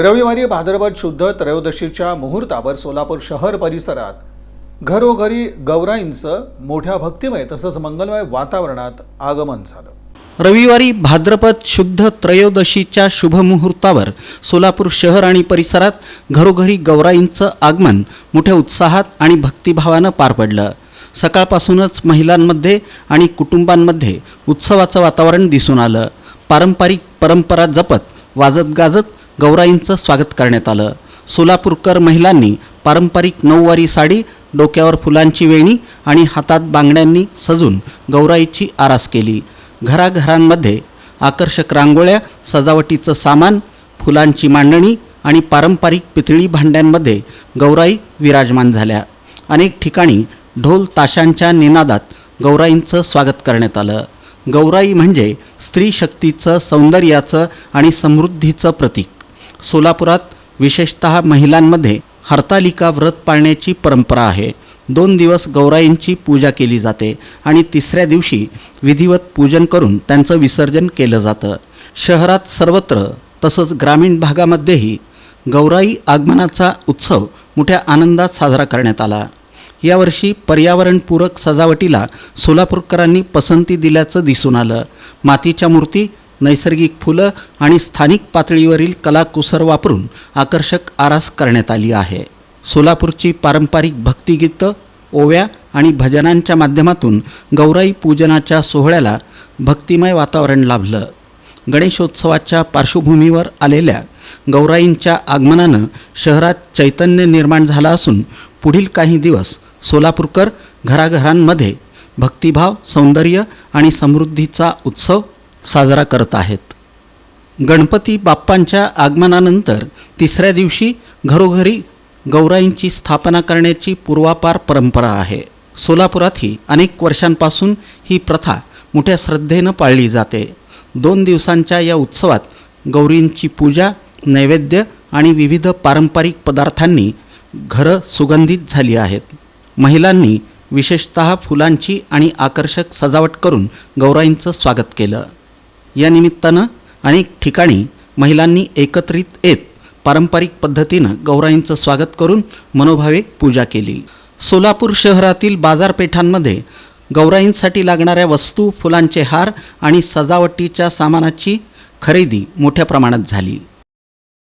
रविवारी भाद्रपद शुद्ध त्रयोदशीच्या मुहूर्तावर सोलापूर शहर परिसरात घरोघरी गौराईंचं मोठ्या भक्तिमय तसंच मंगलमय वातावरणात आगमन झालं. रविवारी भाद्रपद शुद्ध त्रयोदशीच्या शुभमुहूर्तावर सोलापूर शहर आणि परिसरात घरोघरी गौराईंचं आगमन मोठ्या उत्साहात आणि भक्तिभावानं पार पडलं. सकाळपासूनच महिलांमध्ये आणि कुटुंबांमध्ये उत्सवाचं वातावरण दिसून आलं. पारंपरिक परंपरा जपत वाजत गाजत गौराईंचं स्वागत करण्यात आलं. सोलापूरकर महिलांनी पारंपरिक नऊवारी साडी डोक्यावर फुलांची वेणी आणि हातात बांगड्यांनी सजून गौराईची आरास केली. घराघरांमध्ये आकर्षक रांगोळ्या सजावटीचं सामान फुलांची मांडणी आणि पारंपरिक पितळी भांड्यांमध्ये गौराई विराजमान झाल्या. अनेक ठिकाणी ढोल ताशांच्या निनादात गौराईंचं स्वागत करण्यात आलं. गौराई म्हणजे स्त्री शक्तीचं सौंदर्याचं आणि समृद्धीचं प्रतीक. सोलापुरात विशेषत महिलांमध्ये हरतालिका व्रत पाळण्याची परंपरा आहे. दोन दिवस गौराईंची पूजा केली जाते आणि तिसऱ्या दिवशी विधिवत पूजन करून त्यांचं विसर्जन केलं जातं. शहरात सर्वत्र तसंच ग्रामीण भागामध्येही गौराई आगमनाचा उत्सव मोठ्या आनंदात साजरा करण्यात आला. यावर्षी पर्यावरणपूरक सजावटीला सोलापूरकरांनी पसंती दिल्याचं दिसून आलं. मातीच्या मूर्ती नैसर्गिक फुलं आणि स्थानिक पातळीवरील कलाकुसर वापरून आकर्षक आरास करण्यात आली आहे. सोलापूरची पारंपरिक भक्तिगीतं ओव्या आणि भजनांच्या माध्यमातून गौराई पूजनाच्या सोहळ्याला भक्तिमय वातावरण लाभलं. गणेशोत्सवाच्या पार्श्वभूमीवर आलेल्या गौराईंच्या आगमनानं शहरात चैतन्य निर्माण झालं असून पुढील काही दिवस सोलापूरकर घराघरांमध्ये भक्तिभाव सौंदर्य आणि समृद्धीचा उत्सव साजरा करत आहेत. गणपती बाप्पांच्या आगमनानंतर तिसऱ्या दिवशी घरोघरी गौराईंची स्थापना करण्याची पूर्वापार परंपरा आहे. सोलापुरातही अनेक वर्षांपासून ही प्रथा मोठ्या श्रद्धेनं पाळली जाते. दोन दिवसांच्या या उत्सवात गौरींची पूजा नैवेद्य आणि विविध पारंपरिक पदार्थांनी घरं सुगंधित झाली आहेत. महिलांनी विशेषत फुलांची आणि आकर्षक सजावट करून गौराईंचं स्वागत केलं. या निमित्तानं अनेक ठिकाणी महिलांनी एकत्रित येत पारंपरिक पद्धतीनं गौराईंचं स्वागत करून मनोभावे पूजा केली. सोलापूर शहरातील बाजारपेठांमध्ये गौराईंसाठी लागणाऱ्या वस्तू फुलांचे हार आणि सजावटीच्या सामानाची खरेदी मोठ्या प्रमाणात झाली.